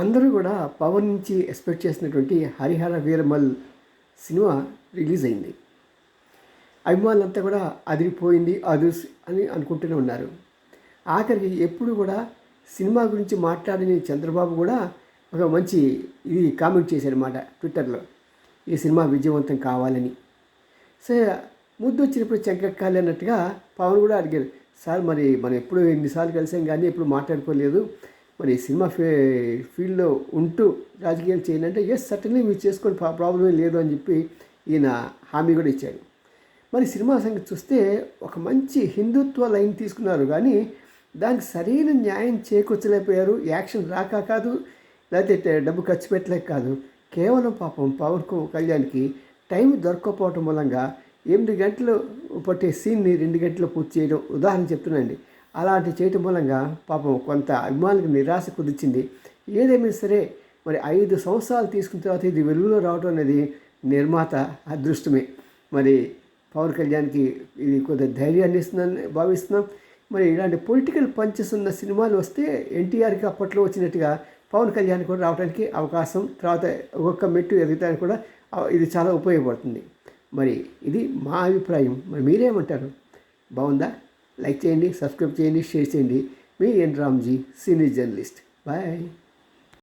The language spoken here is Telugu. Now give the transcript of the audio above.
అందరూ కూడా పవన్ నుంచి ఎక్స్పెక్ట్ చేసినటువంటి హరిహర వీరమల్ సినిమా రిలీజ్ అయింది. అభిమానులంతా కూడా అదిరిపోయింది అదుర్స్ అని అనుకుంటూనే ఉన్నారు. ఆఖరికి ఎప్పుడు కూడా సినిమా గురించి మాట్లాడిన చంద్రబాబు కూడా ఒక మంచి ఇది కామెంట్ చేశారన్నమాట ట్విట్టర్లో. ఈ సినిమా విజయవంతం కావాలని. సరే ముద్దు వచ్చినప్పుడు చెంకెక్కాలి అన్నట్టుగా పవన్ కూడా అడిగారు సార్ మరి మనం ఎప్పుడు ఎన్నిసార్లు కలిసాం కానీ ఎప్పుడు మాట్లాడుకోలేదు? మరి సినిమా ఫీ ఫీల్డ్లో ఉంటూ రాజకీయాలు చేయండి అంటే ఎస్ సర్టన్లీ మీరు చేసుకొని ప్రాబ్లమే లేదు అని చెప్పి ఈయన హామీ కూడా ఇచ్చాడు. మరి సినిమా సంగతి చూస్తే ఒక మంచి హిందుత్వ లైన్ తీసుకున్నారు. కానీ దానికి సరైన న్యాయం చేకూర్చలేకపోయారు. యాక్షన్ రాక కాదు లేకపోతే డబ్బు ఖర్చు పెట్టలేక కాదు. కేవలం పాపం పవన్ కళ్యాణ్కి టైం దొరకకపోవటం మూలంగా ఎనిమిది గంటలు పట్టే సీన్ని రెండు గంటలు పూర్తి చేయడం ఉదాహరణ చెప్తున్నాండి అలాంటి చేయటం మూలంగా పాపం కొంత అభిమానులకు నిరాశ కుదిర్చింది. ఏదేమైనా సరే మరి ఐదు సంవత్సరాలు తీసుకున్న తర్వాత ఇది వెలుగులో రావడం అనేది నిర్మాత అదృష్టమే. మరి పవన్ కళ్యాణ్కి ఇది కొంత ధైర్యాన్ని ఇస్తుందని భావిస్తున్నాం. మరి ఇలాంటి పొలిటికల్ పంచెస్ ఉన్న సినిమాలు వస్తే ఎన్టీఆర్కి అప్పట్లో వచ్చినట్టుగా పవన్ కళ్యాణ్ కూడా రావడానికి అవకాశం తర్వాత ఒక్కొక్క మెట్టు ఎదుగుతానికి కూడా ఇది చాలా ఉపయోగపడుతుంది. మరి ఇది మా అభిప్రాయం. మరి మీరేమంటారు? బాగుందా? లైక్ చేయండి సబ్స్క్రైబ్ చేయండి షేర్ చేయండి. మీ N Ramji senior journalist. Bye.